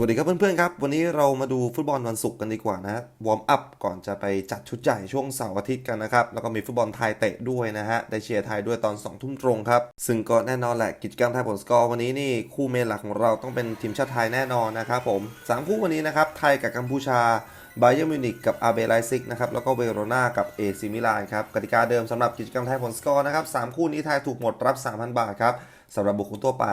วัสดีครับเพื่อนๆครับ วันนี้เรามาดูฟุตบอลวันศุกร์กันดีกว่านะวอร์มอัพก่อนจะไปจัดชุดใหญ่ช่วงเสาร์อาทิตย์กันนะครับ แล้วก็มีฟุตบอลไทยเตะด้วยนะฮะ ได้เชียร์ไทยด้วยตอน 2 ทุ่มตรงครับ ซึ่งก็แน่นอนแหละกิจกรรมไทยผลสกอร์วันนี้นี่คู่เมนหลักของเราต้องเป็นทีมชาติไทยแน่นอนนะครับผมสามคู่วันนี้นะครับไทยกับกัมพูชาบาเยอร์มิวนิกกับอาเบไลซิกนะครับแล้วก็เวโรนากับเอซิมิลานครับกติกาเดิมสำหรับกิจกรรมไทยผลสกอร์นะครับสามคู่นี้ไทยถูกหมดรับ 3,000 บาทครับสำหรับบุคคลทั่วไป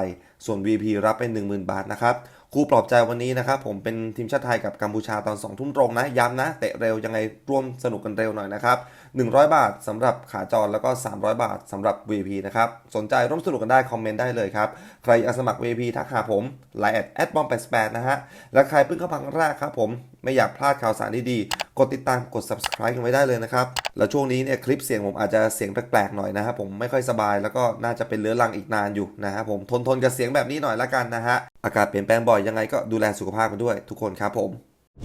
ส่วน VP รับเป็น10,000 บาทนะครับ คู่ปลอบใจวันนี้นะครับผมเป็นทีมชาติไทยกับกัมพูชาตอน2ทุ่มตรงนะย้ำนะเตะเร็วยังไงร่วมสนุกกันเร็วหน่อยนะครับ 100 บาทสำหรับขาจรแล้วก็ 300 บาทสำหรับ VP นะครับ สนใจร่วมสนุกกันได้คอมเมนต์ได้เลยครับ ใครอยากสมัคร VP ทักหาผมไลน์แอดแอดบอม88นะฮะ และใครเพิ่งเข้าพังแรกครับผมไม่อยากพลาดข่าวสารดีๆ กดติดตามกด subscribe กันไว้ได้เลยนะครับ แล้วช่วงนี้เนี่ยคลิปเสียงผมอาจจะเสียงแปลกๆหน่อยนะครับผมไม่ค่อยสบายแล้วก็น่าจะเป็นเรื้อรังอีกนานอยู่นะครับผมทนทนๆกับเสียงแบบนี้หน่อยละกันนะฮะอากาศเปลี่ยนแปลงบ่อยยังไงก็ดูแลสุขภาพกันด้วยทุกคนครับผม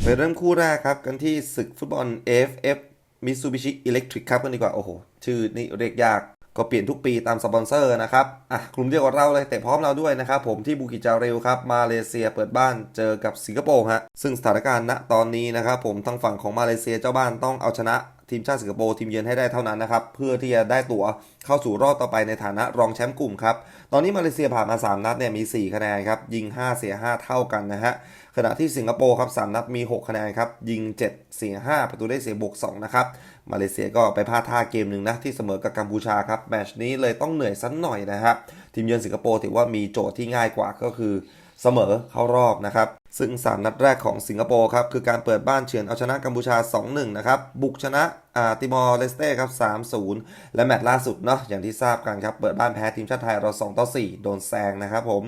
ไปเริ่มคู่แรกครับกันที่ศึกฟุตบอล AFF Mitsubishi Electric ครับกันดีกว่า โอ้โห ชื่อนี่เรียกยากก็เปลี่ยนทุกปีตามสปอนเซอร์นะครับ อะ กลุ่มเดียวกับเราเลยเตะพร้อมเราด้วยนะครับผมที่บูกิจาเรลครับ มาเลเซียเปิดบ้านเจอกับสิงคโปร์ฮะ ซึ่งสถานการณ์ณตอนนี้นะครับผมทางฝั่งของมาเลเซียเจ้าบ้านต้องเอาชนะทีมชาติสิงคโปร์ทีมเยือนให้ได้เท่านั้นนะครับ เพื่อที่จะได้ตั๋วเข้าสู่รอบต่อไปในฐานะรองแชมป์กลุ่มครับ ตอนนี้มาเลเซียผ่านมา 3 นัดเนี่ยมี 4 คะแนนครับ ยิง 5 เสีย 5 เท่ากันนะฮะ ขณะที่สิงคโปร์ครับ3นัดมี 6 คะแนนครับ ยิง 7 เสีย 5 ประตูได้เสียบวก2นะครับ มาเลเซียก็ไปพลาดท่าเกมหนึ่งนะ ที่เสมอกับกัมพูชาครับ แมชนี้เลยต้องเหนื่อยสักหน่อยนะครับ ทีมเยือนสิงคโปร์ถือว่ามีโจทย์ที่ง่ายกว่าก็คือ เสมอเข้ารอบนะครับ ซึ่ง 3 นัดแรกของสิงคโปร์ครับ คือการเปิดบ้านเฉือนเอาชนะกัมพูชา 2-1 นะครับ บุกชนะอาติมอร์เลสเต้ครับ 3-0 และแมตช์ล่าสุดเนาะอย่างที่ทราบกันครับ เปิดบ้านแพ้ทีมชาติไทยเรา 2-4 โดนแซงนะครับผม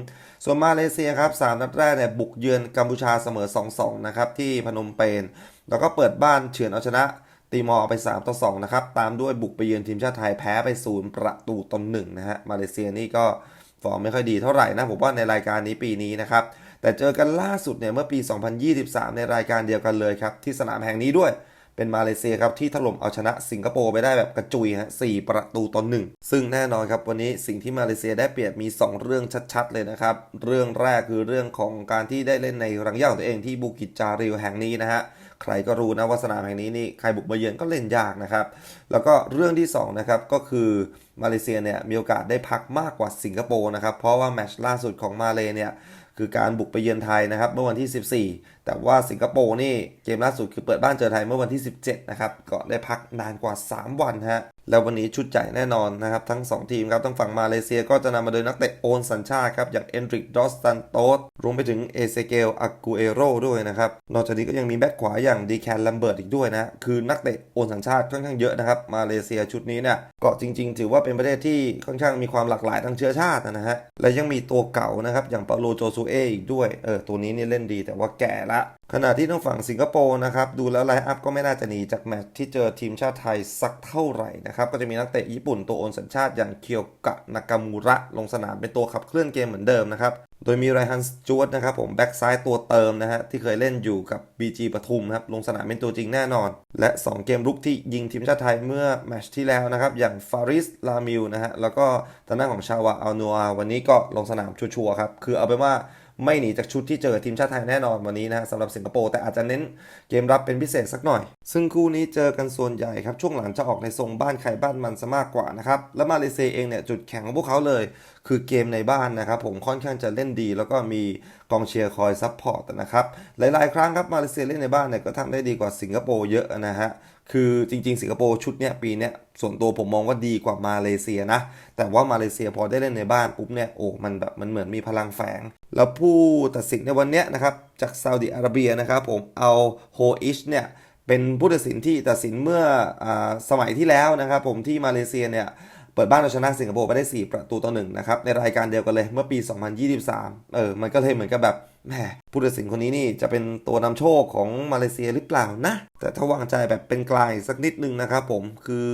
ส่วนมาเลเซียครับ 3 นัดแรกเนี่ยบุกเยือนกัมพูชาเสมอ 2-2 นะครับที่พนมเปญแล้วก็เปิดบ้านเฉือนเอาชนะตีมอร์ไป 3 ต่อ 2 นะครับ ตามด้วยบุกไปเยือนทีมชาติไทยแพ้ไป 0 ประตูต่อ1นะฮะ มาเลเซียนี่ก็ ฟอร์มไม่ค่อยดีเท่าไหร่นะผมว่าในรายการนี้ปีนี้นะครับแต่เจอกันล่าสุดเนี่ยเมื่อปี 2023 ในรายการเดียวกันเลยครับที่สนามแห่งนี้ด้วยเป็นมาเลเซียครับที่ถล่มเอาชนะสิงคโปร์ไปได้แบบกระจุยฮะ4ประตูต่อหนึ่งซึ่งแน่นอนครับวันนี้สิ่งที่มาเลเซียได้เปรียบมี 2 เรื่องชัดๆเลยนะครับ เรื่องแรกคือเรื่องของการที่ได้เล่นในรังย่าของตัวเองที่บูกิจจาริวแห่งนี้นะฮะ ใครก็รู้นะว่าสนามแห่งนี้นี่ใครบุกมาเยือนก็เล่นยากนะครับ แล้วก็เรื่องที่2นะครับก็คือมาเลเซียเนี่ยมีโอกาสได้พักมากกว่าสิงคโปร์นะครับเพราะว่าแมตช์ล่าสุดของมาเลเนี่ยคือการบุกไปเยือนไทยนะครับเมื่อวันที่ 14แต่ว่าสิงคโปร์นี่เกมล่าสุดคือเปิดบ้านเจอไทยเมื่อวันที่ 17 นะครับ ก็ได้พักนานกว่า 3 วันฮะ แล้ววันนี้ชุดใหญ่แน่นอนนะครับ ทั้ง 2 ทีมครับทั้งฝั่งมาเลเซียก็จะนำมาโดยนักเตะโอนสัญชาติครับ อย่างเอนดริกดอสตันโตสรวมไปถึงเอเซเกลอากูเอโรด้วยนะครับ นอกจากนี้ก็ยังมีแบ็คขวาอย่างดีแคนลัมเบิร์ตอีกด้วยนะ คือนักเตะโอนสัญชาติค่อนข้างเยอะนะครับมาเลเซียชุดนี้เนี่ยก็จริง ๆ ถือว่าเป็นประเทศที่ค่อนข้างมีความหลากหลายทางเชื้อชาตินะฮะและยังมีตัวเก่านะครับอย่างเปาโลโจซูเออีกด้วยเออตัวนี้นี่เล่นดีแต่ว่าแก่ละ ขณะที่ทางฝั่งสิงคโปร์นะครับ ดูแล้วไลน์อัพก็ไม่น่าจะหนีจากแมตช์ที่เจอทีมชาติไทยสักเท่าไหร่นะครับ ก็จะมีนักเตะญี่ปุ่นตัวโอนสัญชาติอย่างเคียวกะนากามูระลงสนามเป็นตัวขับเคลื่อนเกมเหมือนเดิมนะครับ โดยมีไรฮันสจวตนะครับผมแบ็กซ้ายตัวเติมนะฮะที่เคยเล่นอยู่กับ BG ปทุมครับลงสนามเป็นตัวจริงแน่นอน และ 2 เกมรุกที่ยิงทีมชาติไทยเมื่อแมตช์ที่แล้วนะครับอย่างฟาริสลามิลนะฮะแล้วก็ทางด้านของชาวาอัลนัววันนี้ก็ลงสนามชัวร์ครับคือเอาเป็นว่า ไม่หนีจากชุดที่เจอทีมชาติไทยแน่นอนวันนี้นะฮะสำหรับสิงคโปร์แต่อาจจะเน้นเกมรับเป็นพิเศษสักหน่อย ซึ่งคู่นี้เจอกันส่วนใหญ่ครับช่วงหลังจะออกในทรงบ้านใครบ้านมันซะมากกว่านะครับและมาเลเซียเองเนี่ยจุดแข็งของพวกเขาเลย คือเกมในบ้านนะครับผมค่อนข้างจะเล่นดี แล้วก็มีกองเชียร์คอยซัพพอร์ตนะครับหลายๆ ครั้งครับมาเลเซียเล่นในบ้านเนี่ยก็ทำได้ดีกว่าสิงคโปร์เยอะนะฮะ คือจริง ๆ สิงคโปร์ชุดเนี้ยปีเนี้ยส่วนตัวผมมองว่าดีกว่ามาเลเซียนะ แต่ว่ามาเลเซียพอได้เล่นในบ้านปุ๊บเนี่ยโอ้มันแบบมันเหมือนมีพลังแฝง แล้วผู้ตัดสินในวันเนี้ยนะครับจากซาอุดิอาระเบียนะครับผมเอาโฮอิชเนี่ยเป็นผู้ตัดสินที่ตัดสินเมื่ออสมัยที่แล้วนะครับผมที่มาเลเซียเนี่ยเปิดบ้านเอาชนะสิงคโปร์ไปได้ 4 ประตูต่อหนึ่งนะครับในรายการเดียวกันเลยเมื่อปี 2023 เออมันก็เลยเหมือนกับแบบ แหมผู้ตัดสินคนนี้นี่จะเป็นตัวนำโชคของมาเลเซียหรือเปล่านะ แต่ถ้าวางใจแบบเป็นกลายสักนิดนึงนะครับผมคือ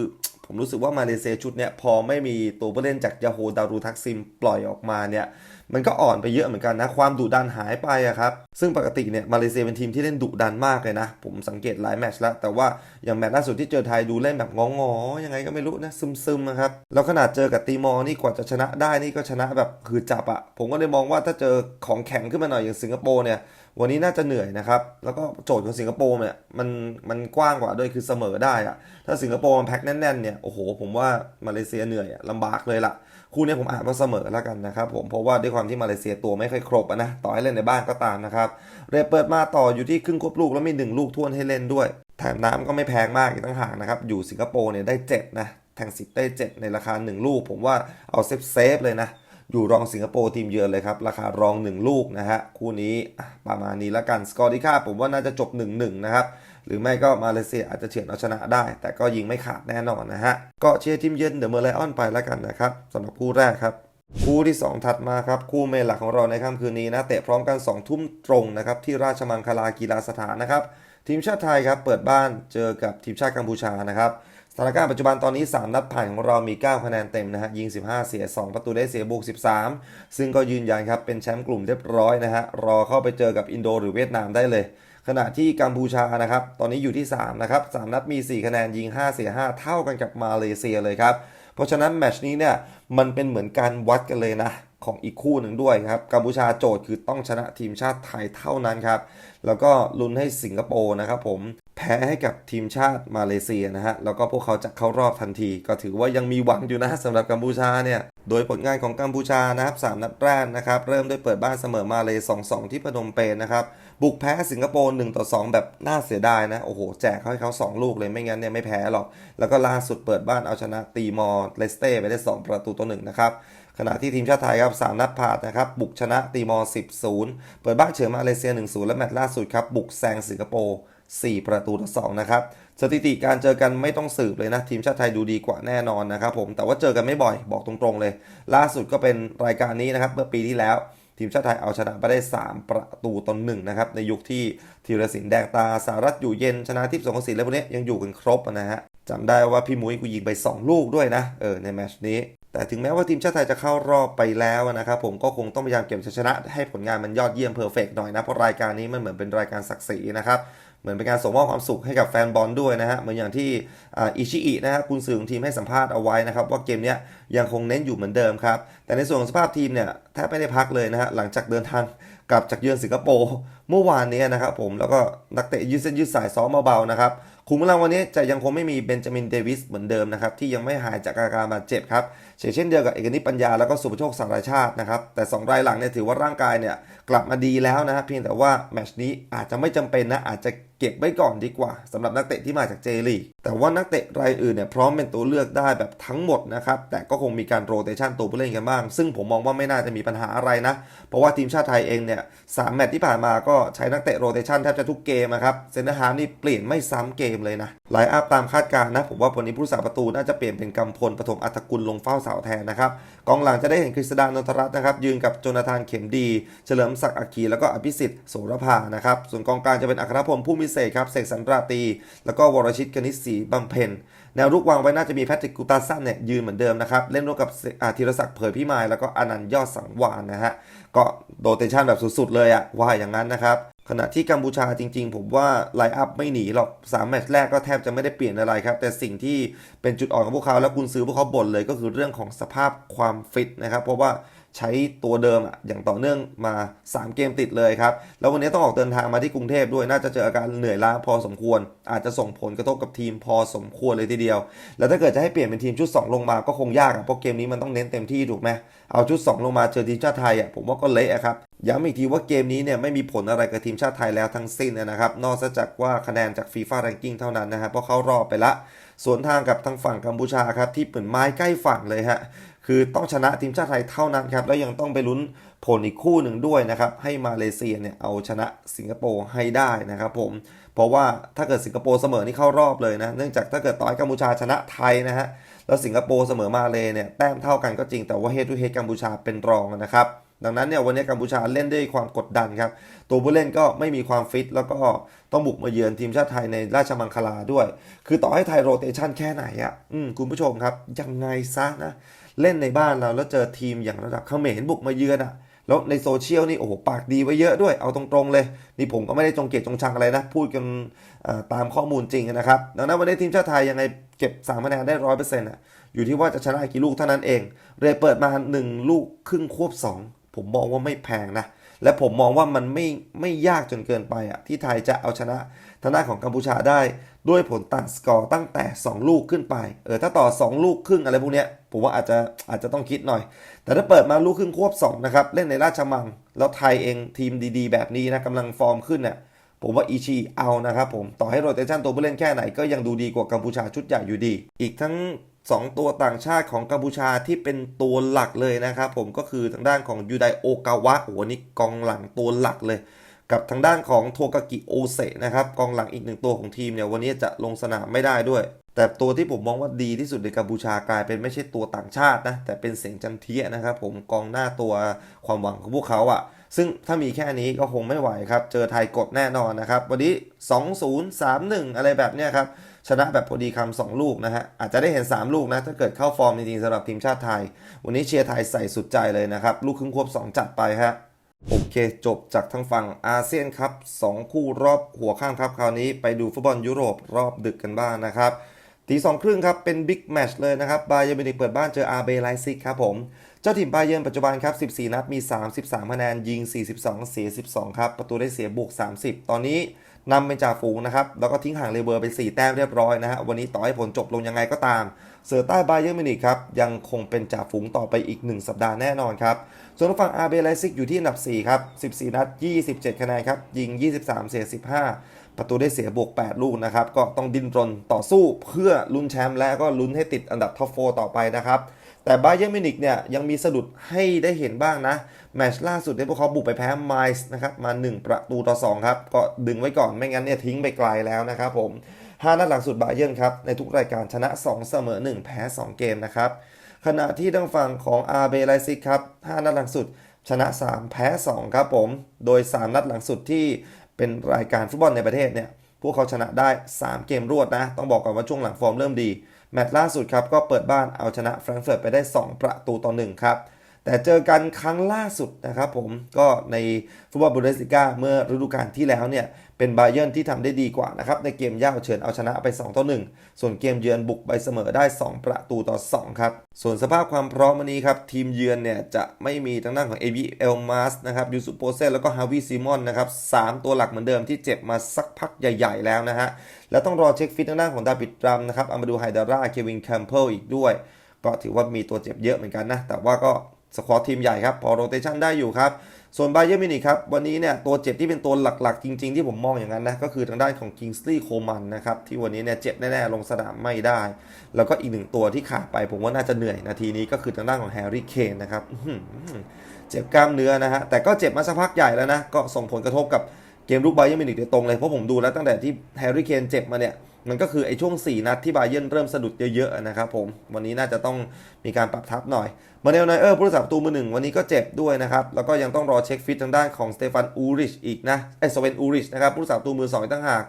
ผมรู้สึกว่ามาเลเซียชุดเนี้ยพอไม่มีตัวผู้เล่นจากยาโฮดารูทักซิมปล่อยออกมาเนี่ย มันก็อ่อนไปเยอะเหมือนกันนะ ความดุดันหายไปอะครับ ซึ่งปกติเนี่ยมาเลเซียเป็นทีมที่เล่นดุดันมากเลยนะ ผมสังเกตหลายแมตช์แล้ว แต่ว่าอย่างแมตช์ล่าสุดที่เจอไทยดูเล่นแบบงอๆยังไงก็ไม่รู้นะซึมๆนะครับ แล้วขนาดเจอกับตีมอร์นี่กว่าจะชนะได้นี่ก็ชนะแบบคือจับอะผมก็เลยมองว่าถ้าเจอของแข็งขึ้นมาหน่อยอย่างสิงคโปร์เนี่ยวันนี้น่าจะเหนื่อยนะครับ แล้วก็โจทย์ของสิงคโปร์เนี่ยมันมันกว้างกว่าด้วยคือเสมอได้อะถ้าสิงคโปร์มันแพ็คแน่นๆเนี่ยโอ้โหผมว่ามาเลเซียเหนื่อยอะลำบากเลยล่ะ คู่นี้ผมอ่านว่าเสมอแล้วกันนะครับผมเพราะว่าด้วยความที่มาเลเซียตัวไม่ค่อยครบนะต่อให้เล่นในบ้านก็ตามนะครับเรเปิดมาต่ออยู่ที่ครึ่งควบลูกแล้วมีหนึ่งลูกท่วนให้เล่นด้วย แถมน้ำก็ไม่แพงมากอีกตั้งหากนะครับอยู่สิงคโปร์เนี่ยได้เจ็ดนะแทงสิบได้เจ็ดในราคาหนึ่งลูก ผมว่าเอาเซฟเซฟเลยนะ อยู่รองสิงคโปร์ทีมเยือนเลยครับ ราคารอง 1 ลูกนะฮะ คู่นี้ประมาณนี้แล้วกัน สกอร์ที่ค่าดผมว่าน่าจะจบ 1-1 นะครับ หรือไม่ก็มาเลเซียอาจจะเฉือนเอาชนะได้ แต่ก็ยิงไม่ขาดแน่นอนนะฮะ ก็เชียร์ทีมเยือนเดอะเมอร์ไลออนไปแล้วกันนะครับสำหรับคู่แรกครับคู่ที่ 2 ถัดมาครับ คู่เมนหลักของเราในค่ำคืนนี้นะเตะพร้อมกัน 2 ทุ่มตรงนะครับที่ราชมังคลากีฬาสถานนะครับ ทีมชาติไทยครับเปิดบ้านเจอกับทีมชาติกัมพูชานะครับ ถานการณ์ปัจจุบันตอนนี้ 3 นัดผ่านของเรามี 9 คะแนนเต็มนะฮะยิง 15 เสีย 2 ประตูได้เสียบวก 13 ซึ่งก็ยืนยันครับเป็นแชมป์กลุ่มเรียบร้อยนะฮะรอเข้าไปเจอกับอินโดหรือเวียดนามได้เลย ขณะที่กัมพูชานะครับตอนนี้อยู่ที่ 3 นะครับ 3 นัดมี 4 คะแนนยิง 5 เสีย 5 เท่ากันกับมาเลเซียเลยครับ เพราะฉะนั้นแมชนี้เนี่ยมันเป็นเหมือนการวัดกันเลยนะของอีกคู่หนึ่งด้วยครับกัมพูชาโจทย์คือต้องชนะทีมชาติไทยเท่านั้นครับแล้วก็ลุ้นให้สิงคโปร์นะครับผม แพ้ให้กับทีมชาติมาเลเซียนะฮะ แล้วก็พวกเขาจะเข้ารอบทันที ก็ถือว่ายังมีหวังอยู่นะสำหรับกัมพูชาเนี่ย โดยผลงานของกัมพูชานะครับสามนัดแรกนะครับ เริ่มด้วยเปิดบ้านเสมอมาเลย2-2ที่พนมเปญนะครับ บุกแพ้สิงคโปร์1ต่อ2 แบบน่าเสียดายนะ โอ้โห แจกให้เขา 2 ลูกเลยไม่งั้นเนี่ยไม่แพ้หรอก แล้วก็ล่าสุดเปิดบ้านเอาชนะตีมอร์เลสเต้ไปได้ 2 ประตูต่อ1นะครับขณะที่ทีมชาติไทยครับ3นัดผ่านนะครับบุกชนะตีมอร์10-0 เปิดบ้านเฉือมาเลเซีย 1-0 และแมตช์ล่าสุดครับบุกแซงสิงคโปร์ 4 ประตูต่อ2นะครับสถิติการเจอกันไม่ต้องสืบเลยนะ ทีมชาติไทยดูดีกว่าแน่นอนนะครับผมแต่ว่าเจอกันไม่บ่อยบอกตรงๆเลย ล่าสุดก็เป็นรายการนี้นะครับเมื่อปีที่แล้ว ทีมชาติไทยเอาชนะไปได้ 3 ประตูต่อหนึ่งนะครับในยุคที่ธีรศิลป์แดงตาสารัตอยู่เย็นชนะทิพย์สงกระสินและพวกนี้ยังอยู่กันครบนะฮะจำได้ว่าพี่มุ้ยกูยิงไป 2 ลูกด้วยนะเออในแมชนี้แต่ถึงแม้ว่าทีมชาติไทยจะเข้ารอบไปแล้วนะครับผมก็คงต้องพยายามเก็บชัยชนะให้ผลงานมันยอดเยี่ยมเพอร์เฟกหน่อยนะ เพราะรายการนี้มันเหมือนเป็นรายการศักดิ์ศรีนะครับ เหมือนเป็นการส่งมอบความสุขให้กับแฟนบอลด้วยนะฮะเหมือนอย่างที่อิชิอินะฮะคุณสื่อของทีมให้สัมภาษณ์เอาไว้นะครับว่าเกมนี้ยยังคงเน้นอยู่เหมือนเดิมครับแต่ในส่วนของสภาพทีมเนี่ยแทบไม่ได้พักเลยนะฮะหลังจากเดินทางกลับจากเยือนสิงคโปร์เมื่อวานนี้นะครับผมแล้วก็นักเตะยืดเส้นยืดสายซ้อมเบาๆนะครับคุมกำลังวันนี้จะยังคงไม่มีเบนจามินเดวิสเหมือนเดิมนะครับที่ยังไม่หายจากอาการบาดเจ็บครับ เช่นเดียวกับเอกนิปัญญาแล้วก็สุภโชคสารชาตินะครับ แต่ 2 รายหลังเนี่ยถือว่าร่างกายเนี่ยกลับมาดีแล้วนะฮะเพียงแต่ว่าแมตชนี้อาจจะไม่จำเป็นนะอาจจะเก็บไว้ก่อนดีกว่าสำหรับนักเตะที่มาจากเจลีแต่ว่านักเตะรายอื่นเนี่ยพร้อมเป็นตัวเลือกได้แบบทั้งหมดนะครับแต่ก็คงมีการโรเตชันตัวผู้เล่นกันบ้าง ซึ่งผมมองว่าไม่น่าจะมีปัญหาอะไรนะ เพราะว่าทีมชาติไทยเองเนี่ยสามแมตช์ที่ผ่านมาก็ใช้นักเตะโรเตชันแทบจะทุกเกมนะครับเซนเตอร์ฮาร์นี่เปลี่ยนไม่ซ้ำเกมเลยนะไลอัพตามคาดการณ์นะ ผมว่าวันนี้ผู้รักษาประตูน่าจะเปลี่ยนเป็นกำพลปฐมอัฐกุลลงเฝ้าเสาแทนนะครับกองหลังจะได้เห็นกฤษดานนทรัตน์นะครับ ยืนกับโจนาธานเข็มดี เฉลิมศักดิ์อัคคีแล้วก็อภิสิทธิ์โสรภานะครับ ส่วนกองกลางจะเป็นอัครพลผู้มิเศษครับเสกสรรราตี แล้วก็วรชิตกนิษฐ์ศรีบำเพ็ญแนวรุกวางไว้น่าจะมีแพทริกกูตาสันเนี่ยยืนเหมือนเดิมนะครับ เล่นร่วมกับธีรศักดิ์เผยพิมายแล้วก็อนันต์ยอดสังวานนะฮะก็โรเตชันแบบสุดๆเลยอะว่าอย่างนั้นนะครับ ขณะที่กัมพูชาจริงๆ ผมว่าไลน์อัพไม่หนีหรอกสามแมตช์แรกก็แทบจะไม่ได้เปลี่ยนอะไรครับ แต่สิ่งที่เป็นจุดอ่อนของพวกเขา และคุณซื้อพวกเขาบ่นเลยก็คือเรื่องของสภาพความฟิตนะครับ เพราะว่า ใช้ตัวเดิมอะอย่างต่อเนื่องมา 3 เกมติดเลยครับ แล้ววันนี้ต้องออกเดินทางมาที่กรุงเทพด้วยน่าจะเจออาการเหนื่อยล้าพอสมควร อาจจะส่งผลกระทบกับทีมพอสมควรเลยทีเดียว แล้วถ้าเกิดจะให้เปลี่ยนเป็นทีมชุด 2 ลงมาก็คงยากเพราะเกมนี้มันต้องเน้นเต็มที่ถูกไหมเอาชุด 2 ลงมาเจอทีมชาติไทยอะผมว่าก็เละครับย้ำอีกทีว่าเกมนี้เนี่ยไม่มีผลอะไรกับทีมชาติไทยแล้วทั้งสิ้นนะครับ นอกจากว่าคะแนนจากฟีฟ่าแรงกิ้งเท่านั้นนะครับเพราะเขารอบไปละสวนทางกับทางฝั่งกัมพูชาครับที่เหมือนไม้ใกล้ฝั่งเลยฮะ คือต้องชนะทีมชาติไทยเท่านั้นครับ แล้วยังต้องไปลุ้นผลอีกคู่หนึ่งด้วยนะครับ ให้มาเลเซียเนี่ยเอาชนะสิงคโปร์ให้ได้นะครับผม เพราะว่าถ้าเกิดสิงคโปร์เสมอนี่เข้ารอบเลยนะ เนื่องจากถ้าเกิดต่อให้กัมพูชาชนะไทยนะฮะ แล้วสิงคโปร์เสมอมาเลเนี่ยแต้มเท่ากันก็จริง แต่ว่าเฮดทูเฮดกัมพูชาเป็นรองนะครับ ดังนั้นเนี่ยวันนี้กัมพูชาเล่นด้วยความกดดันครับ ตัวผู้เล่นก็ไม่มีความฟิต แล้วก็ต้องบุกมาเยือนทีมชาติไทยในราชมังคลาด้วย คือต่อให้ไทยโรเตชันแค่ไหนอะ อืมคุณผู้ชมครับ ยังไงซะนะ เล่นในบ้านเราแล้วเจอทีมอย่างระดับเขมรบุกมาเยือนอะแล้วในโซเชียลนี่โอ้โหปากดีไว้เยอะด้วยเอาตรงๆเลย นี่ผมก็ไม่ได้จงเกลียดจงชังอะไรนะ พูดกันตามข้อมูลจริงนะครับ ดังนั้นวันนี้ทีมชาติไทยยังไงเก็บ3คะแนนได้ร้อยเปอร์เซ็นต์อะอยู่ที่ว่าจะชนะกี่ลูกเท่านั้นเอง เรเปิดมา 1 ลูกครึ่งควบ 2 ผมมองว่าไม่แพงนะ และผมมองว่ามันไม่ไม่ยากจนเกินไปอะที่ไทยจะเอาชนะทางด้านของกัมพูชาได้ ด้วยผลต่างสกอร์ตั้งแต่ 2 ลูกขึ้นไปเออถ้าต่อ 2 ลูกครึ่งอะไรพวกเนี้ย ผมว่าอาจจะอาจจะต้องคิดหน่อย แต่ถ้าเปิดมาลูกครึ่งควบ2นะครับเล่นในราชมัง แล้วไทยเองทีมดีๆ แบบนี้นะกำลังฟอร์มขึ้นเนี่ยผมว่าอีชีเอานะครับผมต่อให้โรเตชันตัวผู้เล่นแค่ไหนก็ยังดูดีกว่ากัมพูชาชุดใหญ่อยู่ดี อีกทั้ง 2 ตัวต่างชาติของกัมพูชาที่เป็นตัวหลักเลยนะครับผมก็คือทางด้านของยูไดโอกาวะโอ้โหนี่กองหลังตัวหลักเลย กับทางด้านของโทกากิโอเซะนะครับกองหลังอีกหนึ่งตัวของทีมเนี่ยวันนี้จะลงสนามไม่ได้ด้วย แต่ตัวที่ผมมองว่าดีที่สุดในกัมพูชากลายเป็นไม่ใช่ตัวต่างชาตินะแต่เป็นเสียงจันเทียนะครับผมกองหน้าตัวความหวังของพวกเขาอะ่ะ ซึ่งถ้ามีแค่นี้ก็คงไม่ไหวครับ เจอไทยกดแน่นอนนะครับ วันนี้ 2-0 3-1 อะไรแบบเนี้ยครับชนะแบบพอดีคำสองลูกนะฮะอาจจะได้เห็น 3 ลูกนะถ้าเกิดเข้าฟอร์มจริงๆสำหรับทีมชาติไทย วันนี้เชียร์ไทยใส่สุดใจเลยนะครับลูกครึ่งควบ 2 จัดไปฮะ โอเค จบจากทางฝั่งอาเซียนครับ2คู่รอบหัวข้างครับคราวนี้ไปดูฟุตบอลยุโรปรอบดึกกันบ้างนะครับตีสองครึ่งครับ เป็นบิ๊กแมตช์เลยนะครับ บาเยอร์มินิกเปิดบ้านเจออาร์เบไลซิกครับผม เจ้าถิ่นบาเยิร์ปัจจุบันครับ 14 นัดมี 33คะแนน ยิง 42 เสีย 12 ครับ ประตูได้เสียบวก 30 ตอนนี้นำเป็นจ่าฝูงนะครับ แล้วก็ทิ้งห่างเลเวอร์เป็น4แต้มเรียบร้อยนะฮะ วันนี้ต่อให้ผลจบลงยังไงก็ตาม เสือใต้บาเยิร์นมินิกครับ ยังคงเป็นจ่าฝูงต่อไปอีก 1 สัปดาห์แน่นอนครับ ส่วนฝั่งอาร์เบไลซิกอยู่ที่อันดับ 4 ครับ 14 นัด 27 คะแนนครับ ยิง 23 เสีย 15 ประตูได้เสียบวก 8 ลูกนะครับ ก็ต้องดิ้นรนต่อสู้เพื่อลุ้นแชมป์และก็ลุ้นให้ติดอันดับท็อปโฟต่อไปนะครับ แต่บาเยอร์มิวนิกเนี่ยยังมีสะดุดให้ได้เห็นบ้างนะ แมตช์ล่าสุดที่พวกเขาบุกไปแพ้ไมส์นะครับมา 1 ประตูต่อ 2 ครับ ก็ดึงไว้ก่อนไม่งั้นเนี่ยทิ้งไปไกลแล้วนะครับผม 5 นัดหลังสุดบาเยอร์ครับในทุกรายการชนะ 2 เสมอ 1 แพ้ 2 เกมนะครับ ขณะที่ทางฝั่งของอาร์เบไลซิกครับ 5 นัดหลังสุด ชนะ 3 แพ้ 2 ครับผม โดย 3 นัดหลังสุดที่เป็นรายการฟุตบอลในประเทศเนี่ย พวกเขาชนะได้ 3 เกมรวดนะ ต้องบอกก่อนว่าช่วงหลังฟอร์มเริ่มดี แมตช์ล่าสุดครับก็เปิดบ้านเอาชนะแฟรงก์เฟิร์ตไปได้ 2 ประตูต่อ1ครับ แต่เจอกันครั้งล่าสุดนะครับผมก็ในฟุตบอลบูเดสลิก้าเมื่อฤดูกาลที่แล้วเนี่ยเป็นบาเยิร์นที่ทำได้ดีกว่านะครับในเกมย่าเฉินเอาชนะไป2ต่อ1ส่วนเกมเยือนบุกไปเสมอได้ 2 ประตูต่อ 2 ครับ ส่วนสภาพความพร้อมวันนี้ครับ ทีมเยือนเนี่ยจะไม่มีทางด้านของเอบีเอลมาสนะครับยูสุโปเซแล้วก็ฮาวิซิมอนนะครับสามตัวหลักเหมือนเดิมที่เจ็บมาสักพักใหญ่ๆแล้วนะฮะแล้วต้องรอเช็คฟิตทางด้านของดาวิดรัมนะครับอามาดูไฮดาร่าเควินแคมเพิลอีกด้วย ก็ถือว่ามีตัวเจ็บเยอะเหมือนกันนะแต่ว่าก็ สควอตทีมใหญ่ครับ พอโรเตชันได้อยู่ครับ ส่วนไบเยอร์มินิกครับ วันนี้เนี่ยตัวเจ็บที่เป็นตัวหลักๆ จริง ๆ ที่ผมมองอย่างนั้นนะ ก็คือทางด้านของคิงส์ลีย์โคมันนะครับ ที่วันนี้เนี่ยเจ็บแน่ ๆ ลงสนามไม่ได้ แล้วก็อีกหนึ่งตัวที่ขาดไป ผมว่าน่าจะเหนื่อยนาทีนี้ก็คือทางด้านของแฮร์รี่เคนนะครับเจ็บกล้ามเนื้อนะฮะแต่ก็เจ็บมาสักพักใหญ่แล้วนะก็ส่งผลกระทบกับเกมลุกไบเยอร์มินิกโดยตรงเลยเพราะผมดูแล้วตั้งแต่ที่แฮร์รี่เคนเจ็บมาเนี่ย มันก็คือไอ้ช่วง 4 นัดที่บาเยิร์นเริ่มสะดุดเยอะๆนะครับผมวันนี้น่าจะต้องมีการปรับทับหน่อยมาเนลไนเออร์ผู้รักษาประตูมือหนึ่งวันนี้ก็เจ็บด้วยนะครับ แล้วก็ยังต้องรอเช็คฟิตทางด้านของสเตฟานอูริชอีกนะไอ้สเวนอูริชนะครับผู้รักษาประตูมือสองตั้งหาก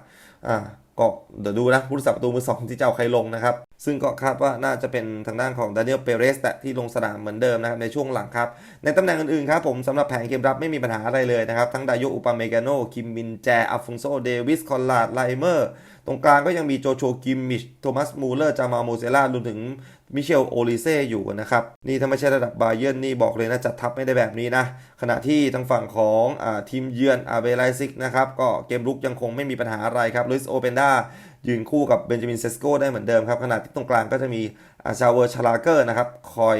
อ่าก็เดี๋ยวดูนะผู้รักษาประตูมือสองที่จะเอาใครลงนะครับ ซึ่งก็คาดว่าน่าจะเป็นทางด้านของดานิเอลเปเรสแต่ที่ลงสนามเหมือนเดิมนะครับในช่วงหลังครับ ในตำแหน่งอื่นๆครับผมสำหรับแผนเกมรับไม่มีปัญหาอะไรเลยนะครับ ทั้งดายโยอุปาเมกาโนคิมมินแจอัฟฟงโซเดวิสคอนลาดไลเมอร์ ตรงกลางก็ยังมีโจโฉกิมมิชโทมัสมูเลอร์จามาโมเซล่ารวมถึงมิเชลโอลิเซ่อยู่นะครับ นี่ถ้าไม่ใช่ระดับบาเยิร์นนี่บอกเลยนะจัดทัพไม่ได้แบบนี้นะ ขณะที่ทางฝั่งของอทีมเยือนอาเบไลซิกนะครับก็เกมรุกยังคงไม่มีปัญหาอะไรครับลุยส์โอเปนดา ยืนคู่กับเบนจามินเซสโกได้เหมือนเดิมครับขณะที่ตรงกลางก็จะมีอาชาเวอร์ชาลาเกอร์นะครับคอย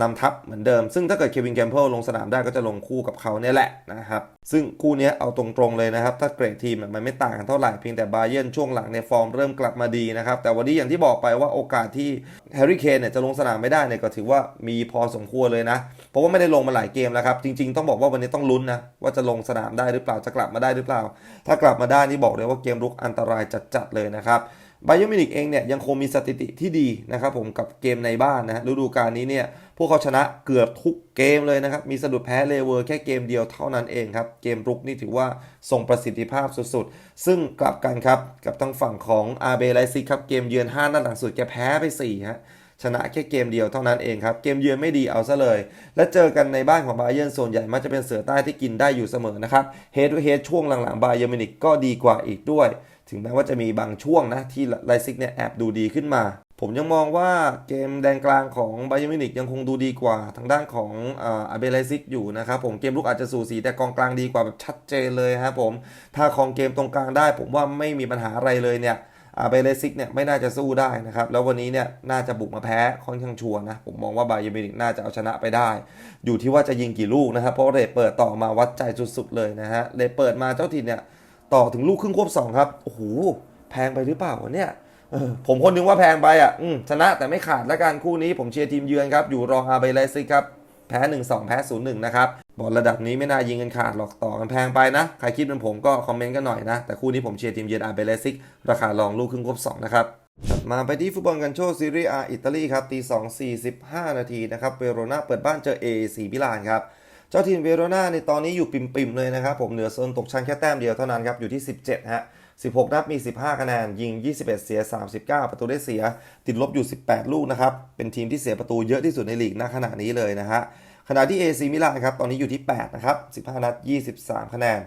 นำทัพเหมือนเดิม ซึ่งถ้าเกิดเควินแกมเพิลลงสนามได้ก็จะลงคู่กับเขาเนี่ยแหละนะครับ ซึ่งคู่นี้เอาตรงๆเลยนะครับ ถ้าเกรดทีมมันไม่ต่างกันเท่าไหร่เพียงแต่บาเยนช่วงหลังในฟอร์มเริ่มกลับมาดีนะครับ แต่วันนี้อย่างที่บอกไปว่าโอกาสที่แฮร์รี่เคนเนี่ยจะลงสนามไม่ได้เนี่ยก็ถือว่ามีพอสมควรเลยนะ เพราะว่าไม่ได้ลงมาหลายเกมแล้วครับ จริง ๆ ต้องบอกว่าวันนี้ต้องลุ้นนะว่าจะลงสนามได้หรือเปล่าจะกลับมาได้หรือเปล่า ถ้ากลับมาได้นี่บอกเลยว่าเกมรุกอันตรายจัดๆเลยนะครับ ไบาเยอร์มิวนิกเองเนี่ยยังคงมีสถิติที่ดีนะครับผมกับเกมในบ้านนะฮะฤดูกาลนี้เนี่ยพวกเขาชนะเกือบทุกเกมเลยนะครับ มีสะดุดแพ้เลเวอร์แค่เกมเดียวเท่านั้นเองครับ เกมรุกนี่ถือว่าทรงประสิทธิภาพสุดๆ ซึ่งกลับกันครับ กับทางฝั่งของอาเบไลซิครับ เกมเยือน 5 นัดหลังสุดแกแพ้ไป4ฮะชนะแค่เกมเดียวเท่านั้นเองครับ เกมเยือนไม่ดีเอาซะเลย และเจอกันในบ้านของบาเยิร์นส่วนใหญ่มักจะเป็นเสือใต้ที่กินได้อยู่เสมอนะครับเฮดเฮดช่วงหลังๆบาเยิร์มินิกก็ดีกว่าอีกด้วย ถึงแม้ว่าจะมีบางช่วงนะที่ไลซิกเนี่ยแอบดูดีขึ้นมา ผมยังมองว่าเกมแดนกลางของไบเยอร์มินิกยังคงดูดีกว่าทางด้านของอาเบไลซิกอยู่นะครับผมเกมลุกอาจจะสูสีแต่กองกลางดีกว่าแบบชัดเจนเลยครับผมถ้าครองเกมตรงกลางได้ ผมว่าไม่มีปัญหาอะไรเลยเนี่ยอาเบเลซิกเนี่ยไม่น่าจะสู้ได้นะครับ แล้ววันนี้เนี่ยน่าจะบุกมาแพ้ค่อนข้างชัวนะ ผมมองว่าไบเยมินิกน่าจะเอาชนะไปได้ อยู่ที่ว่าจะยิงกี่ลูกนะครับ เพราะเรทเปิดต่อมาวัดใจสุดๆเลยนะฮะเรทเปิดมาเจ้าถิ่นเนี่ย ต่อถึงลูกครึ่งควบสองครับ โอ้โห แพงไปหรือเปล่าเนี่ยออผมคนนึงว่าแพงไปอะอชนะแต่ไม่ขาดละกันคู่นี้ผมเชียร์ทีมเยือนครับ อยู่รองอาเบเลซิกครับ แพ้ 1-2 แพ้ 0-1 นะครับ บอลระดับนี้ไม่น่ายิงกันขาดหรอกต่อกันแพงไปนะ ใครคิดเป็นผมก็คอมเมนต์กันหน่อยนะ แต่คู่นี้ผมเชียร์ทีมเยือนอาเบเลซิก ราคารองลูกครึ่งครบ2นะครับถัดมาไปที่ฟุตบอลกันโชซีรีอาอิตาลีครับตี2 45 นาทีนะครับเวโรนาเปิดบ้านเจอเอซีมิลานครับ เจ้าทีมเวโรนาในตอนนี้อยู่ปิ่มๆเลยนะครับผมเหนือโซนตกชั้นแค่แต้มเดียวเท่านั้นครับอยู่ที่ 17ฮะ16 นัดมี 15 คะแนน ยิง 21 เสีย 39 ประตูได้เสีย ติดลบอยู่ 18 ลูกนะครับ เป็นทีมที่เสียประตูเยอะที่สุดในลีกณขณะนี้เลยนะฮะ ขณะที่ AC มิลานครับ ตอนนี้อยู่ที่ 8 นะครับ 15 นัด 23 คะแนน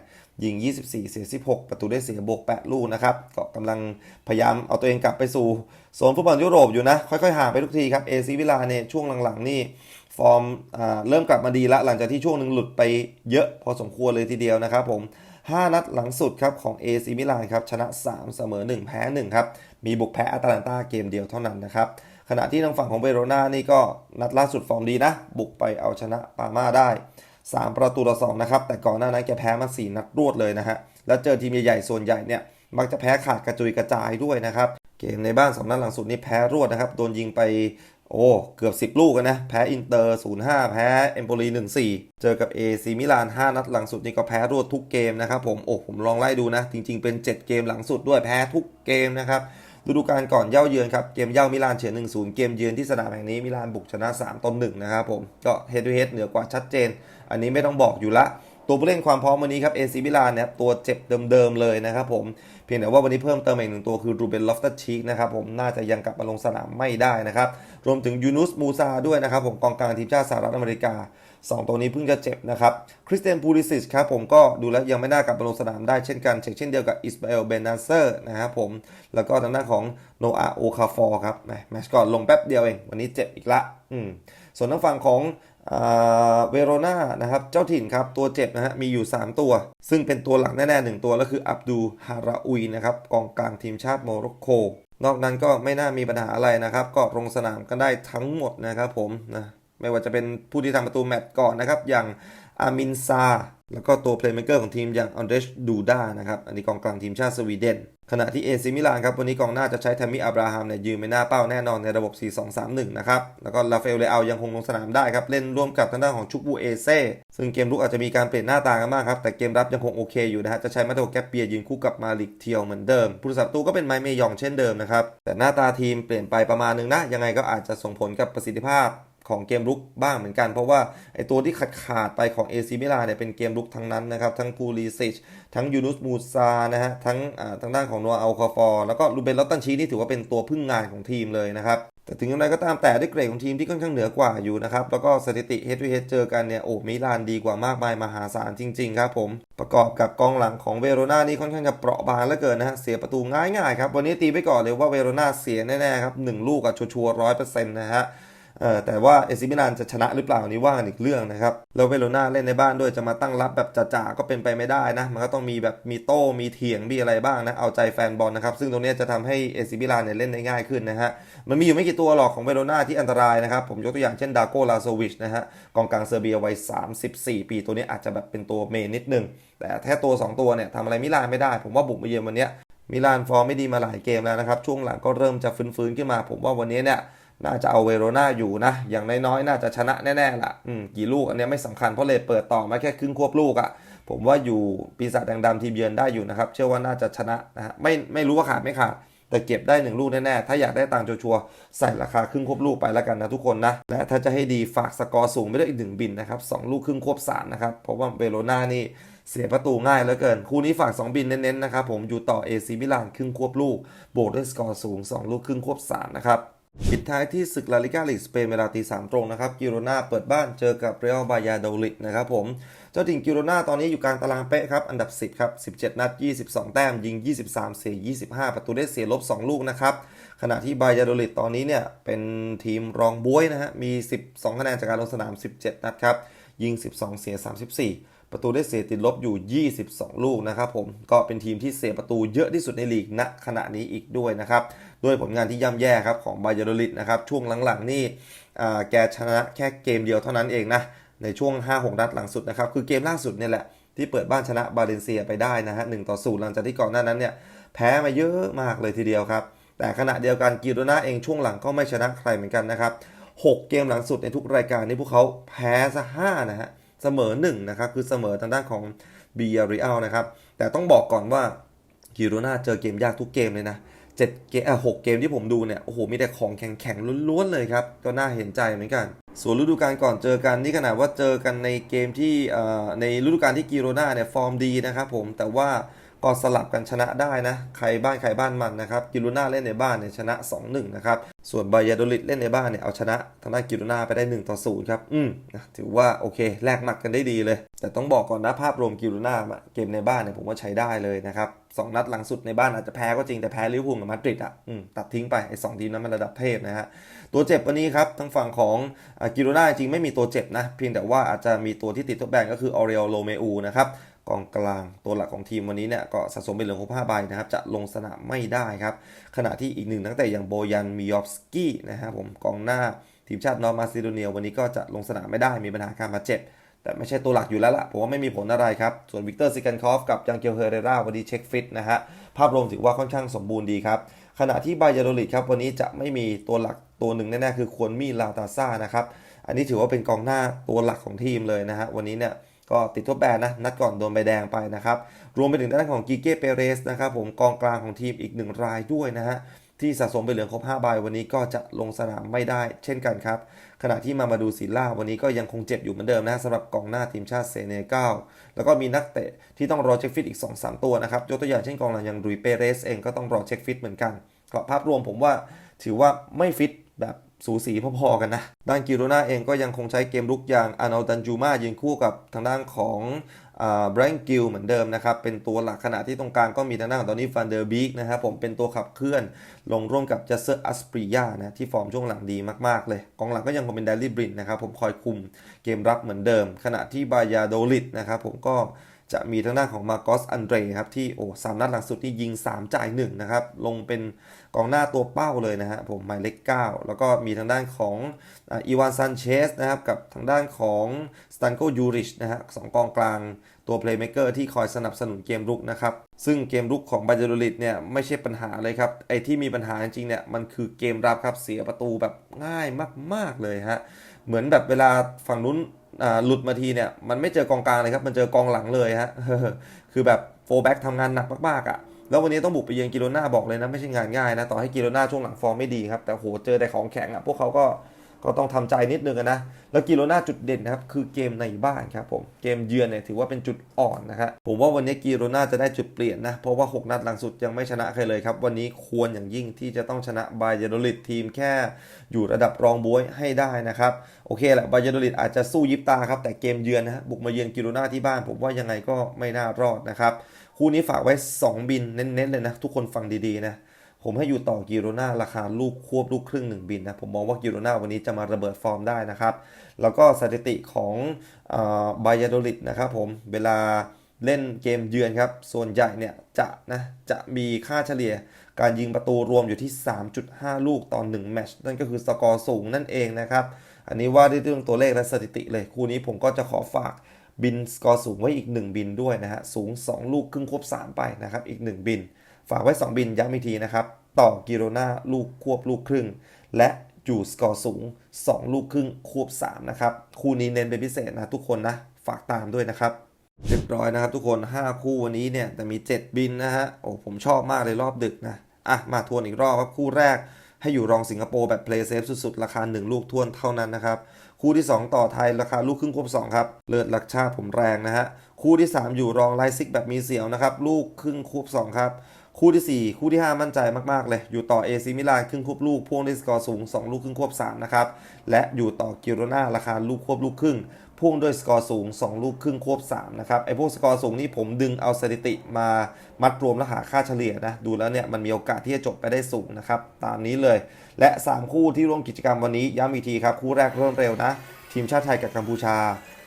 ยิง 24 เสีย 16 ประตูได้เสียบวก 8 ลูกนะครับ ก็กำลังพยายามเอาตัวเองกลับไปสู่โซนฟุตบอลยุโรปอยู่นะ ค่อยๆ ห่างไปทุกทีครับ AC มิลานเนี่ยช่วงหลังๆ นี่ ฟอร์มเริ่มกลับมาดีละหลังจากที่ช่วงหนึ่งหลุดไปเยอะพอสมควรเลยทีเดียวนะครับผม 5 นัดหลังสุดครับของ AC มิลานครับชนะ 3 เสมอ 1 แพ้ 1 ครับ มีบุกแพ้อาตาลันตาเกมเดียวเท่านั้นนะครับ ขณะที่ทางฝั่งของเวโรนานี่ก็นัดล่าสุดฟอร์มดีนะ บุกไปเอาชนะปาม่าได้ 3 ประตูต่อ2นะครับ แต่ก่อนหน้านั้นแกแพ้มา 4 นัดรวดเลยนะฮะ แล้วเจอทีมใหญ่ๆส่วนใหญ่เนี่ยมักจะแพ้ขาดกระจุยกระจายด้วยนะครับเกมในบ้าน2นัดหลังสุดนี่แพ้รวดนะครับ โดนยิงไป โอ้เกือบ 10 ลูกนะ แพ้อินเตอร์ 0-5 แพ้เอมโปลี1-4 เจอกับ AC มิลาน 5 นัดหลังสุดนี่ก็แพ้รวดทุกเกมนะครับผม โอ้ผมลองไล่ดูนะ จริง ๆ เป็น 7 เกมหลังสุดด้วยแพ้ทุกเกมนะครับฤดูกาลก่อนเย่าเยือนครับ เกมเย่ามิลานเฉือน1-0 เกมเยือนที่สนามแห่งนี้มิลานบุกชนะ3ต่อ1นะครับผม ก็เฮด o ูเฮดเหนือกว่าชัดเจน อันนี้ไม่ต้องบอกอยู่ละ ตัวผู้เล่นความพร้อมวันนี้ครับเอซิมิลานเนี่ยตัวเจ็บเดิมๆเลยนะครับผมเพียงแต่ว่าวันนี้เพิ่มเติมอีกหนึ่งตัวคือรูเบนลอฟตัชชีกนะครับผมน่าจะยังกลับมาลงสนามไม่ได้นะครับรวมถึงยูนุสมูซาด้วยนะครับผมกองกลางทีมชาติสหรัฐอเมริกา 2 ตัวนี้เพิ่งจะเจ็บนะครับคริสเตียนพูลิซิชครับผมก็ดูแล้วยังไม่น่ากลับมาลงสนามได้เช่นกันเช่นเดียวกับอิสมาเอลเบนนาเซอร์นะครับผมแล้วก็ทางด้านของโนอาโอคาฟอร์ครับแมชก่อนลงแป๊บเดียวเอง วันนี้เจ็บอีกละอืมส่วนทางฝั่งของเวโรนานะครับ เจ้าถิ่นครับ ตัวเจ็บนะฮะ มีอยู่ 3 ตัว ซึ่งเป็นตัวหลักแน่ๆหนึ่งตัว ก็คืออับดูฮาราอุยนะครับ กองกลางทีมชาติโมร็อกโก นอกนั้นก็ไม่น่ามีปัญหาอะไรนะครับ ก็ลงสนามกันได้ทั้งหมดนะครับผมนะ ไม่ว่าจะเป็นผู้ที่ทำประตูแมตช์ก่อนนะครับ อย่างอามินซา แล้วก็ตัวเพลย์เมคเกอร์ของทีมอย่างอันเดรชดูด้านะครับ อันนี้กองกลางทีมชาติสวีเดน ขณะที่เอซิมิลานครับ วันนี้กองหน้าจะใช้แทมมี่อับราฮัมเนี่ยยืนไปหน้าเป้าแน่นอนในระบบ 4-2-3-1 นะครับ แล้วก็ลาเฟลเลอายังคงลงสนามได้ครับ เล่นร่วมกับทางด้านของชุกบูเอเซ่ ซึ่งเกมรุกอาจจะมีการเปลี่ยนหน้าตากันมากครับ แต่เกมรับยังคงโอเคอยู่นะฮะ จะใช้มาโตแกปเปียยืนคู่กับมาลิกเทียวเหมือนเดิม ผู้รักษาประตูก็เป็นไมเมยองเช่นเดิมนะครับ แต่หน้าตาทีมเปลี่ยนไปประมาณนึงนะ ยังไงก็อาจจะส่งผลกับประสิทธิภาพ ของเกมลุกบ้างเหมือนกัน เพราะว่าไอตัวที่ขาดขาดไปของเอซิมิลาเนี่ยเป็นเกมลุกทั้งนั้นนะครับ ทั้งพูลีซิชทั้งยูนุสมูซานะฮะทั้งทางด้านของนัวอัลคาฟอร์แล้วก็ลูเบนลอตตันชีนี่ถือว่าเป็นตัวพึ่งงานของทีมเลยนะครับแต่ถึงอย่างไรก็ตามแต่ด้วยเกรดของทีมที่ค่อนข้างเหนือกว่าอยู่นะครับ แล้วก็สถิติเฮดทูเฮดเจอกันเนี่ยโอ้มิลานดีกว่ามากมายมหาศาลจริง ๆ ครับผม ประกอบกับกองหลังของเวโรนานี่ค่อนข้างจะเปราะบางเหลือเกินนะฮะเสียประตูง่ายๆครับ วันนี้ตีไปก่อนเลยว่าเวโรนาเสียแน่ๆครับหนึ่งลูกอะชัวร์ร้อยเปอร์เซ็นต์นะฮะ แต่ว่าเอซิมิลานจะชนะหรือเปล่านี่ว่ากันอีกเรื่องนะครับแล้วเวโรนาเล่นในบ้านด้วยจะมาตั้งรับแบบจ่าๆก็เป็นไปไม่ได้นะมันก็ต้องมีแบบมีโต้มีเถียงมีอะไรบ้างนะเอาใจแฟนบอลนะครับซึ่งตรงนี้จะทำให้เอซิมิลานเนี่ยเล่นได้ง่ายขึ้นนะฮะมันมีอยู่ไม่กี่ตัวหรอกของเวโรนาที่อันตรายนะครับผมยกตัวอย่างเช่นดาโกลาโซวิชนะฮะกองกลางเซอร์เบียวัย34 ปีตัวนี้อาจจะแบบเป็นตัวเมนนิดนึงแต่แค่ตัว 2 ตัวเนี่ยทำอะไรมิลานไม่ได้ ผมว่าบุกมาเยือนวันนี้มิลานฟอร์มไม่ดีมาหลายเกมแล้วนะครับ ช่วงหลังก็เริ่มจะฟื้นๆขึ้นมา ผมว่าวันนี้เนี่ย น่าจะเอาเวโรนาอยู่นะ อย่างน้อยๆ น่าจะชนะแน่ๆล่ะอืมกี่ลูกอันนี้ไม่สำคัญเพราะเลทเปิดต่อมาแค่ครึ่งควบลูกอะ่ะ ผมว่าอยู่ปีศาจแดงดำทีมเยือนได้อยู่นะครับ เชื่อว่าน่าจะชนะนะฮะ ไม่ไม่รู้ว่าขาดไม่ขาด แต่เก็บได้1ลูกแน่ๆ ถ้าอยากได้ตังค์ชัวร์ใส่ราคาครึ่งควบลูกไปแล้วกันนะทุกคนนะ และถ้าจะให้ดีฝากสกอร์สูงไม่ได้อีกหนึ่งบินนะครับสลูกครึ่งควบสามนะครับ เพราะว่าเวโรนานี่เสียประตูง่ายเหลือเกิน คู่นี้ฝาก 2 บินเน้นๆนะครับผมอยู่ต่อ AC มิลานครึ่งควบลูก โบกด้วยสกอร์สูง 2 ลูกครึ่งควบ3นะครับ ปิดท้ายที่ศึกลาลิกาลีกสเปนเวลาตีสามตรงนะครับกิโรนาเปิดบ้านเจอกับเรอัลบายาโดลิดนะครับผม เจ้าถิ่นกิโรนาตอนนี้อยู่กลางตารางเป๊ะครับอันดับ 10ครับ17 นัด 22 แต้ม ยิง 23 เสีย 25 ประตูได้เสียลบ 2 ลูกนะครับขณะที่บายาโดลิดตอนนี้เนี่ยเป็นทีมรองบวยนะฮะมี 12 คะแนนจากการลงสนาม 17 นัดครับยิง 12 เสีย 34 ประตูได้เสียติดลบอยู่ 22 ลูกนะครับผมก็เป็นทีมที่เสียประตูเยอะที่สุดในลีกณขณะนี้อีกด้วยนะครับ ด้วยผลงานที่ย่ำแย่ครับของบาเยาโดลิดนะครับช่วงหลังๆนี่แกชนะแค่เกมเดียวเท่านั้นเองนะในช่วง 5-6 นัดหลังสุดนะครับคือเกมล่าสุดเนี่ยแหละที่เปิดบ้านชนะบาเลนเซียไปได้นะฮะ1ต่อ0หลังจากที่ก่อนหน้านั้นเนี่ยแพ้มาเยอะมากเลยทีเดียวครับ แต่ขณะเดียวกันกิโรนาเองช่วงหลังก็ไม่ชนะใครเหมือนกันนะครับ6เกมหลังสุดในทุกรายการนี้พวกเขาแพ้ซะ5นะฮะเสมอ1นะครับคือเสมอทางด้านของบียาริอัลนะครับแต่ต้องบอกก่อนว่ากิโรนาเจอเกมยากทุกเกมเลยนะ เจ็ดเกมอะหกเกมที่ผมดูเนี่ย โอ้โห มีแต่ของแข็งๆล้วนๆเลยครับ ก็น่าเห็นใจเหมือนกัน ส่วนฤดูกาลก่อนเจอกันนี่ขนาดว่าเจอกันในเกมที่เอ่อในฤดูกาลที่กิโรนาเนี่ยฟอร์มดีนะครับผมแต่ว่า ก็สลับกันชนะได้นะ ใครบ้านใครบ้านมันนะครับ กิโรนาเล่นในบ้านเนี่ยชนะ 2-1 นะครับ ส่วนบายาโดลิดเล่นในบ้านเนี่ยเอาชนะทางด้านกิโรนาไปได้1ต่อ0ครับ อืมนะถือว่าโอเคแลกหมัดกันได้ดีเลย แต่ต้องบอกก่อนนะภาพรวมกิโรนาเกมในบ้านเนี่ยผมว่าใช้ได้เลยนะครับสองนัดหลังสุดในบ้านอาจจะแพ้ก็จริงแต่แพ้ลิเวอร์พูลกับมาดริดอะอืมตัดทิ้งไปไอ้สองทีมนั้นมันระดับเทพนะฮะตัวเจ็บวันนี้ครับทางฝั่งของกิโรนาจริงไม่มีตัวเจ็บนะ เพียงแต่ว่าอาจจะมีตัวที่ติดทดแบนก็คือออเรียลโลเมอูนะครับ กองกลางตัวหลักของทีมวันนี้เนี่ยก็สะสมเป็นเหลืองครบ5ใบนะครับจะลงสนามไม่ได้ครับขณะที่อีกหนึ่งนักเตะอย่างโบยันมิยอฟสกี้นะครับผมกองหน้าทีมชาตินอร์มาซิโดเนียวันนี้ก็จะลงสนามไม่ได้มีปัญหาการบาดเจ็บแต่ไม่ใช่ตัวหลักอยู่แล้วล่ะผมว่าไม่มีผลอะไรครับ ส่วนวิกเตอร์ซิกันคอฟกับยังเกียวเฮเรราวันนี้เช็คฟิตนะฮะ ภาพรวมถือว่าค่อนข้างสมบูรณ์ดีครับ ขณะที่บายาโดลิดครับวันนี้จะไม่มีตัวหลักตัวหนึ่งแน่ๆ คือควรมีลาตาซ่านะครับ อันนี้ถือว่าเป็นกองหน้าตัวหลักของทีมเลยนะฮะ วันนี้เนี่ย ก็ติดทดแบนนะนัดก่อนโดนใบแดงไปนะครับ รวมไปถึงด้านของกิเก้เปเรสนะครับผมกองกลางของทีมอีกหนึ่งรายด้วยนะฮะที่สะสมไปเหลืองครบ5ใบวันนี้ก็จะลงสนามไม่ได้ เช่นกันครับ ขณะที่มามาดูซิล่าวันนี้ก็ยังคงเจ็บอยู่เหมือนเดิมนะสำหรับกองหน้าทีมชาติเซเนกัลแล้วก็มีนักเตะที่ต้องรอเช็คฟิตอีก 2-3 ตัวนะครับยกตัวอย่างเช่นกองหลังอย่างดุยเปเรสเองก็ต้องรอเช็คฟิตเหมือนกันก็ภาพรวมผมว่าถือว่าไม่ฟิตแบบ สูสีพอๆกันนะ ด้านกิโรนาเองก็ยังคงใช้เกมลุกอย่างอานาดันจูมายืนคู่กับทางด้านของแบรนกิลเหมือนเดิมนะครับ เป็นตัวหลักขณะที่ตรงกลางก็มีทางด้านของตอนนี้ฟันเดอร์บีกนะครับผมเป็นตัวขับเคลื่อนลงร่วมกับเจสเซอร์อัสปริยานะที่ฟอร์มช่วงหลังดีมากๆเลย กองหลังก็ยังคงเป็นเดลลี่บรินนะครับผมคอยคุมเกมรับเหมือนเดิม ขณะที่บายาโดลิดนะครับผมก็จะมีทางด้านของมาโกสอันเดรครับที่โอ้สามนัดหลังสุดที่ยิง 3 จ่าย1นะครับลงเป็น กองหน้าตัวเป้าเลยนะฮะผมหมายเลข9แล้วก็มีทางด้านของอีวานซันเชสนะครับกับทางด้านของสตันโกยูริชนะฮะสองกองกลางตัวเพลย์เม k เกอร์ที่คอยสนับสนุนเกมรุกนะครับ ซึ่งเกมรุกของบาเจโดลิดเนี่ยไม่ใช่ปัญหาเลยครับ ไอ้ที่มีปัญหาจริงๆเนี่ยมันคือเกมรับครับเสียประตูแบบง่ายมาก ๆเลยฮะ เหมือนแบบเวลาฝั่งนู้นหลุดมาทีเนี่ยมันไม่เจอกองกลางเลยครับ มันเจอกองหลังเลยฮะคือแบบโฟร์แบ็กทำงานหนักมากๆอะ แล้ววันนี้ต้องบุกไปเยือนกิโลนาบอกเลยนะไม่ใช่งานง่ายนะต่อให้กิโลนาช่วงหลังฟอร์มไม่ดีครับแต่โหเจอแต่ของแข็งอะพวกเขาก็ก็ต้องทำใจนิดนึงนะ แล้วกิโลนาจุดเด่นนะครับ คือเกมในบ้านครับผม เกมเยือนเนี่ยถือว่าเป็นจุดอ่อนนะครับผมว่าวันนี้กิโลนาจะได้จุดเปลี่ยนนะ เพราะว่า 6 นัดหลังสุดยังไม่ชนะใครเลยครับ วันนี้ควรอย่างยิ่งที่จะต้องชนะบายาโดลิดทีมแค่อยู่ระดับรองบวยให้ได้นะครับ โอเคแหละบายาโดลิดอาจจะสู้ยิบตาครับ แต่เกมเยือนนะบุกมาเยือนกิโลนาที่บ้าน ผมว่ายังไงก็ไม่น่ารอดนะครับ คู่นี้ฝากไว้ 2 บินเน้นๆเลยนะ ทุกคนฟังดีๆนะ ผมให้อยู่ต่อกิโรนาราคาลูกควบลูกครึ่ง 1 บินนะ ผมมองว่ากิโรนาวันนี้จะมาระเบิดฟอร์มได้นะครับ แล้วก็สถิติของบายาโดลิดนะครับผมเวลาเล่นเกมเยือนครับ ส่วนใหญ่เนี่ยจะนะจะมีค่าเฉลี่ยการยิงประตูรวมอยู่ที่ 3.5 ลูกต่อ1แมตช์นั่นก็คือสกอร์สูงนั่นเองนะครับ อันนี้ว่าด้วยเรื่องตัวเลขและสถิติเลย คู่นี้ผมก็จะขอฝาก บินสกอร์สูงไว้อีก 1 บินด้วยนะฮะ สูง 2 ลูกครึ่งควบ 3 ไปนะครับ อีก 1 บิน ฝากไว้ 2 บินย้ำอีกทีนะครับ ต่อกิโรนาลูกควบลูกครึ่ง และอยู่สกอร์สูง 2 ลูกครึ่งควบ 3 นะครับ คู่นี้เน้นเป็นพิเศษนะทุกคนนะ ฝากตามด้วยนะครับเรียบร้อยนะครับทุกคน 5 คู่วันนี้เนี่ยแต่มี 7 บินนะฮะ โอ้ผมชอบมากเลยรอบดึกนะ อะ มาทวนอีกรอบครับคู่แรกให้อยู่รองสิงคโปร์แบบ play safe สุดๆ ราคา 1 ลูกทวนเท่านั้นนะครับ คู่ที่ 2 ต่อไทยราคาลูกครึ่งควบ2ครับ เลิศลักชาผมแรงนะฮะ คู่ที่ 3 อยู่รองไลซิกแบบมีเสียวนะครับ ลูกครึ่งควบ2ครับ คู่ทีสี่4 คู่ที่ 5 มั่นใจมากๆเลย อยู่ต่อเอซิมิลานครึ่งควบลูกพ่วงด้สกอร์สูง 2 ลูกครึ่งควบ3นะครับ และอยู่ต่อกิโรนาราคาลูกควบลูกครึ่ง พ่วงด้วยสกอร์สูง 2 ลูกครึ่งควบ 3 นะครับ ไอพวกสกอร์สูงนี่ผมดึงเอาสถิติมามัดรวมและหาค่าเฉลี่ยนะ ดูแล้วเนี่ย มันมีโอกาสที่จะจบไปได้สูงนะครับ ตามนี้เลย และ 3 คู่ที่ร่วมกิจกรรมวันนี้ ย้ำอีกทีครับ คู่แรกเริ่มเร็วนะ ทีมชาติไทยกับกัมพูชา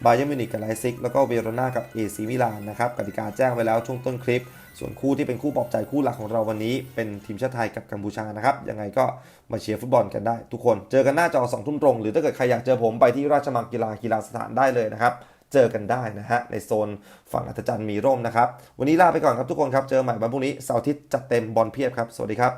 บาเยร์มิวนิกกับไลซิกแล้วก็เวโรนากับเอซีมิลานนะครับกติกาแจ้งไว้แล้วช่วงต้นคลิป ส่วนคู่ที่เป็นคู่ปลอบใจคู่หลักของเราวันนี้เป็นทีมชาติไทยกับกัมพูชานะครับยังไงก็มาเชียร์ฟุตบอลกันได้ทุกคนเจอกันหน้าจอสองทุ่มตรง หรือถ้าเกิดใครอยากเจอผมไปที่ราชมังกีฬากีฬาสถานได้เลยนะครับเจอกันได้นะฮะ ในโซนฝั่งอัธจันทร์มีร่มนะครับ วันนี้ลาไปก่อนครับทุกคนครับ เจอใหม่วันพรุ่งนี้เสาร์อาทิตย์จัดเต็มบอลเพียบครับ สวัสดีครับ